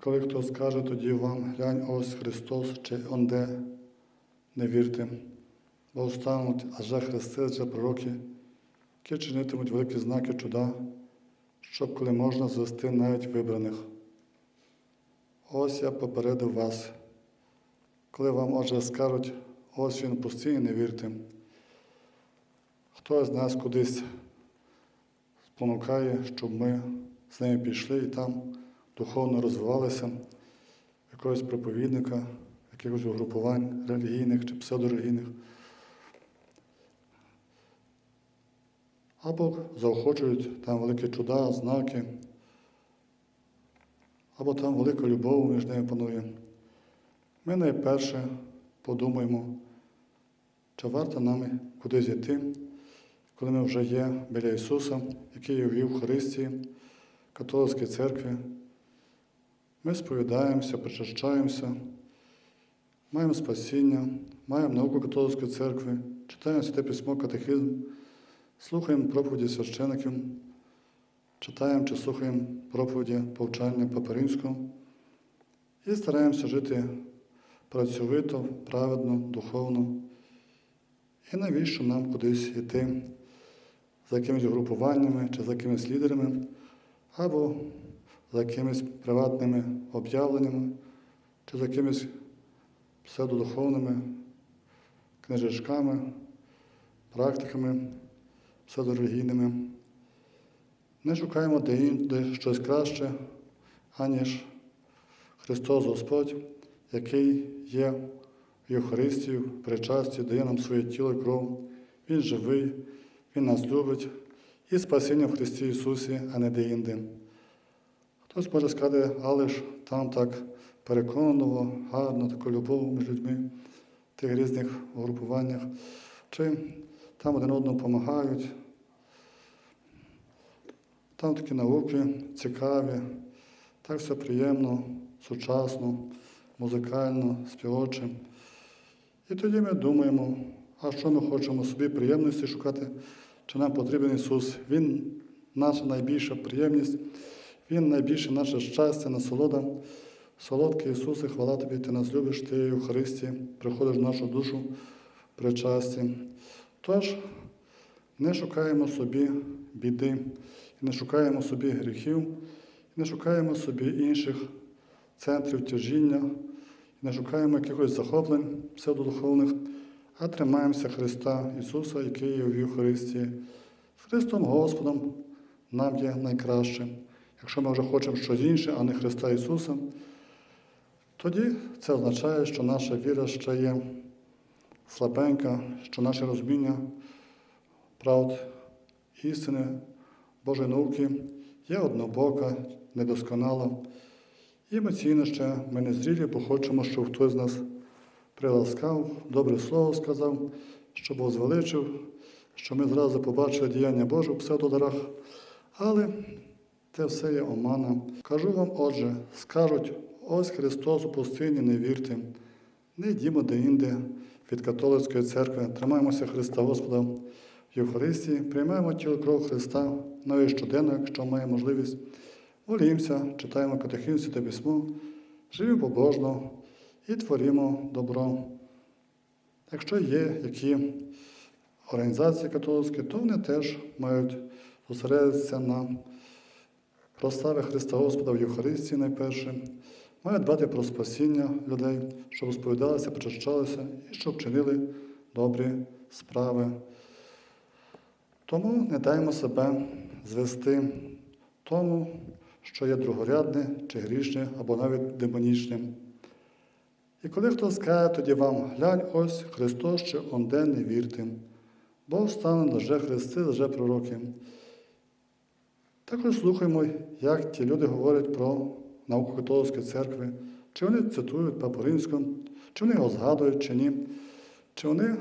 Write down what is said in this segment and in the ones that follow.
коли хто скаже тоді вам, глянь, ось Христос чи онде, не вірте, бо встануть аже хрести, аже пророки, які чинитимуть великі знаки чуда, щоб коли можна звести навіть вибраних. Ось я попередив вас. Коли вам отже скажуть, ось він пустий, не вірте. Хто з нас кудись спонукає, щоб ми з ними пішли і там духовно розвивалися, якогось проповідника, якихось угрупувань релігійних чи псевдорелігійних. Або заохочують там великі чуда, знаки, або там велика любов між ними панує. Ми найперше подумаємо, чи варто нам кудись йти, коли ми вже є біля Ісуса, який є в Євхаристії, католицькій церкві. Ми сповідаємося, причащаємося, маємо спасіння, маємо науку католицької церкви, читаємо святе письмо, катехизм, слухаємо проповіді священиків, читаємо чи слухаємо проповіді повчання Папи Римського і стараємося жити працьовито, праведно, духовно. І навіщо нам кудись йти за якимись групуваннями чи за якимись лідерами, або за якимись приватними об'явленнями, чи за якимись псевдодуховними книжечками, практиками псевдорелігійними. Не шукаємо де інде щось краще, аніж Христос Господь, який є в Євхаристії, причасті, дає нам своє тіло і кров. Він живий, Він нас любить і спасіння в Христі Ісусі, а не де-інде. Хтось може сказати, але ж там так переконливо, гарно, таку любов між людьми в тих різних угрупуваннях, чи там один одному допомагають. Там такі науки цікаві, так все приємно, сучасно, музикально, співоче. І тоді ми думаємо, а що ми хочемо собі приємності шукати, чи нам потрібен Ісус. Він наша найбільша приємність, Він найбільше наше щастя, насолода. Солодкий Ісусе, хвала тобі, ти нас любиш, ти є в Христі, приходиш в нашу душу при часті. Тож не шукаємо собі біди, не шукаємо собі гріхів, не шукаємо собі інших центрів тяжіння, не шукаємо якихось захоплень псевдодуховних, а тримаємося Христа Ісуса, який є в Євхаристії. Христом Господом нам є найкраще. Якщо ми вже хочемо щось інше, а не Христа Ісуса, тоді це означає, що наша віра ще є слабенька, що наше розуміння правд істини, Божої науки є однобока, недосконала. І емоційно ще ми не зрілі, бо хочемо, щоб хтось з нас приласкав, добре слово сказав, щоб возвеличив, щоб ми зразу побачили діяння Боже в псевдодарах. Але це все є омана. Кажу вам, отже, скажуть, ось Христос у пустині, не вірте, не йдімо де-інде від католицької церкви, тримаємося Христа Господа в Євхаристії, приймаємо тіло кров Христа навіть щоденно, якщо має можливість. Молімося, читаємо катехизм та письмо, живемо побожно і творимо добро. Якщо є які організації католицькі, то вони теж мають зосередитися на прославі Христа Господа в Євхаристії найперше, мають дбати про спасіння людей, щоб сповідалися, причащалися і щоб чинили добрі справи. Тому не даймо себе звести тому, що є другорядне чи грішне, або навіть демонічне. І коли хто скаже тоді вам, глянь, ось Христос чи онде не вірте, бо встане лже Христи, лже пророки. Також слухаймо, як ті люди говорять про науку католицької церкви, чи вони цитують Папу Римського, чи вони його згадують, чи ні, чи вони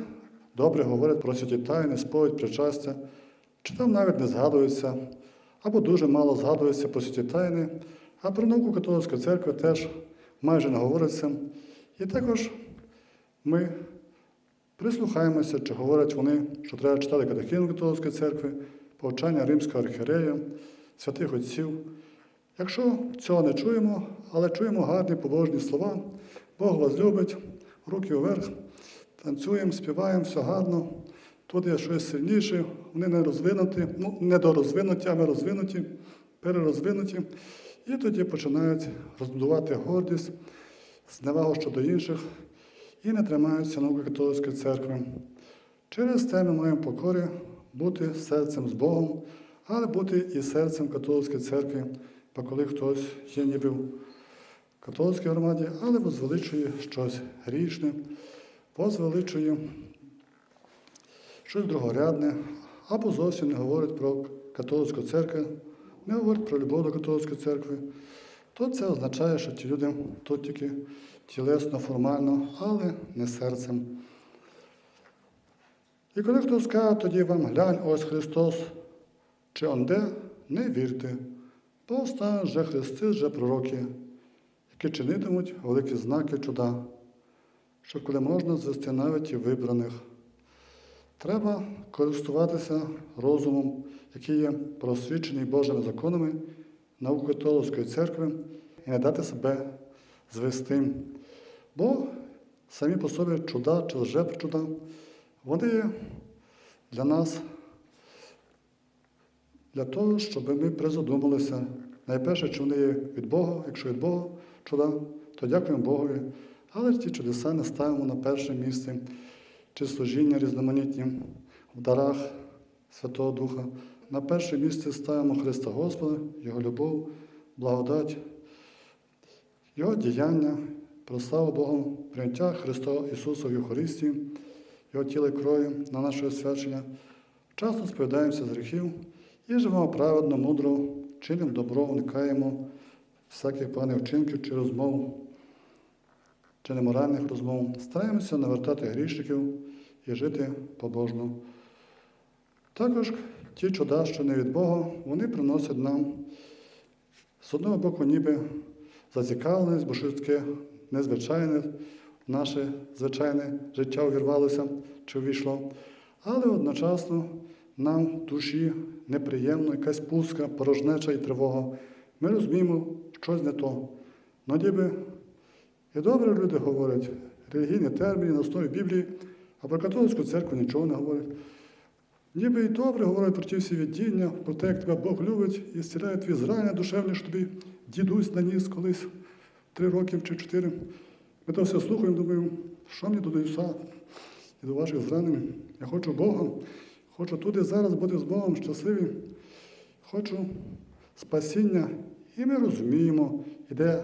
добре говорять про святі тайни, сповідь, причастя, чи там навіть не згадуються, або дуже мало згадується про святі тайни, а про науку католицької церкви теж майже не говориться. І також ми прислухаємося, чи говорять вони, що треба читати катехізм католицької церкви, повчання Римського архієрея, святих отців. Якщо цього не чуємо, але чуємо гарні побожні слова, Бог вас любить, руки вверх, танцюємо, співаємо, все гарно. Тут є щось сильніше, вони не розвинуті, ну, не дорозвинуті, а ми розвинуті, перерозвинуті. І тоді починають розбудувати гордість, зневагу щодо інших і не тримаються науки католицької церкви. Через це ми маємо покорі бути серцем з Богом, але бути і серцем католицької церкви, бо коли хтось є ніби в католицькій громаді, але возвеличує щось грішне, возвеличує щось другорядне, або зовсім не говорить про католицьку церкву, не говорить про любов до католицької церкви, то це означає, що ті люди тут тільки тілесно, формально, але не серцем. І коли хтось каже, тоді вам глянь, ось Христос, чи онде, не вірте, бо остануть вже Христи, вже пророки, які чинитимуть великі знаки чуда, що коли можна звести навіть і вибраних. Треба користуватися розумом, який є просвічений Божими законами, науки католицької церкви, і не дати себе звести. Бо самі по собі чуда чи лжепричуда, вони є для нас, для того, щоб ми призадумалися. Найперше, чи вони є від Бога, якщо від Бога чуда, то дякуємо Богові. Але ті чудеса не ставимо на перше місце, чи служіння різноманітні в дарах Святого Духа. На перше місце ставимо Христа Господа, Його любов, благодать, Його діяння, прославу Богу, прийняття Христа Ісуса в Євхаристії, Його тіла і крові на наше освячення. Часто сповідаємося з гріхів і живемо праведно, мудро, чинимо добро, уникаємо всяких поганих вчинків чи розмов, чи неморальних розмов. Стараємося навертати грішників і жити побожно. Також ті чуда, що не від Бога, вони приносять нам з одного боку, ніби зацікавленість, бо таке незвичайне наше звичайне життя увірвалося чи увійшло. Але одночасно нам душі неприємно, якась пустка, порожнеча і тривога. Ми розуміємо, щось не то. Ну, ніби і добре люди говорять, релігійні терміни на основі Біблії, а про католицьку церкву нічого не говорять. Ніби і добре говорять про ті всі віддіння, про те, як тебе Бог любить і зціляє твій зрання душевне, що тобі дідусь наніс колись три роки чи чотири. Ми то все слухаємо, думаємо, що мені до Ісуса і до ваших зранень. Я хочу Бога, хочу тут і зараз бути з Богом щасливим, хочу спасіння. І ми розуміємо, іде,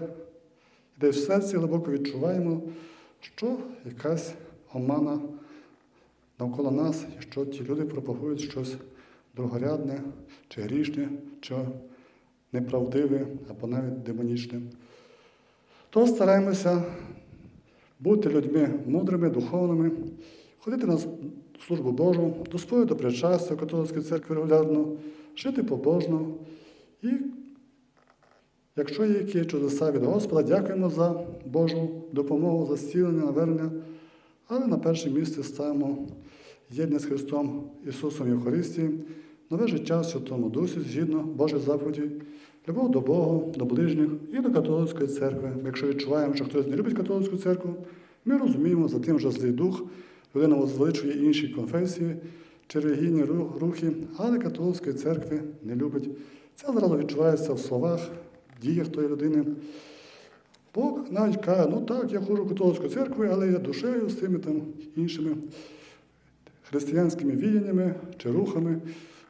іде в серці глибоко відчуваємо, що якась омана навколо нас, і що ті люди пропагують щось другорядне, чи грішне, чи неправдиве, або навіть демонічне. То стараємося бути людьми мудрими, духовними, ходити на службу Божу, до сповіді причастя католицької церкви регулярно, жити побожно. І якщо є які чудеса від Господа, дякуємо за Божу допомогу, за зцілення, навернення, але на перше місце ставимо єдність з Христом Ісусом Євхаристії, нове життя в Святому Дусі, згідно Божої заповіді, любов до Бога, до ближніх і до католицької церкви. Якщо відчуваємо, що хтось не любить католицьку церкву, ми розуміємо, за тим же злий дух, людина возвеличує інші конфесії чи релігійні рухи, але католицької церкви не любить. Це зразу відчувається в словах, в діях тої людини. Бог навіть каже, ну так, я ходжу в католицьку церкву, але я душею з тими там іншими християнськими віяннями, чи рухами,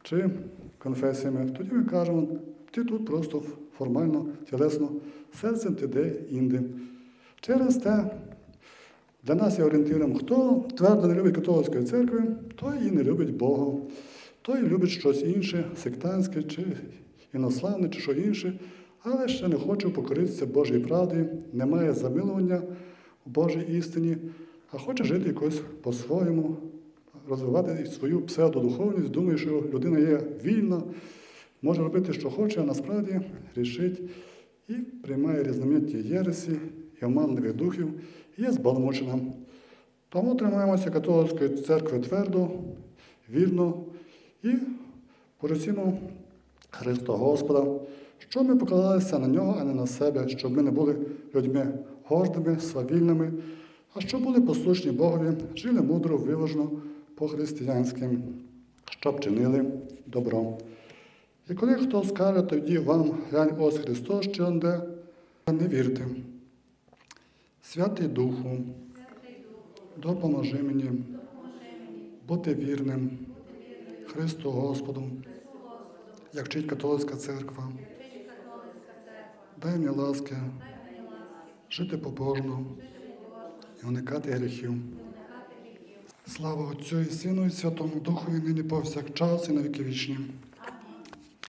чи конфесіями. Тоді ми кажемо, ти тут просто формально, тілесно, серцем ти де інде. Через те для нас є орієнтиром, хто твердо не любить католицької церкви, той і не любить Бога, той любить щось інше, сектантське, чи інославне, чи що інше, але ще не хоче покоритися Божій правді, не має замилування в Божій істині, а хоче жити якось по-своєму, розвивати свою псевдодуховність, думає, що людина є вільна, може робити, що хоче, а насправді грішить і приймає різноманітні єресі і оманливих духів, є збалмучена. Тому тримаємося католицької церкви твердо, вірно і поросімо Христа Господа, щоб ми покладалися на нього, а не на себе, щоб ми не були людьми гордими, свавільними, а щоб були послушні Богові, жили мудро, виважно, по-християнськи, щоб чинили добро. І коли хто скаже тоді вам, глянь, ось Христос чи онде, не вірте. Святий Духу, допоможи мені бути вірним Христу Господу, як вчить католицька церква. Дай мені ласки жити побожно і уникати гріхів. Слава Отцю і Сину і Святому Духу, і нині повсякчас і на віки вічні.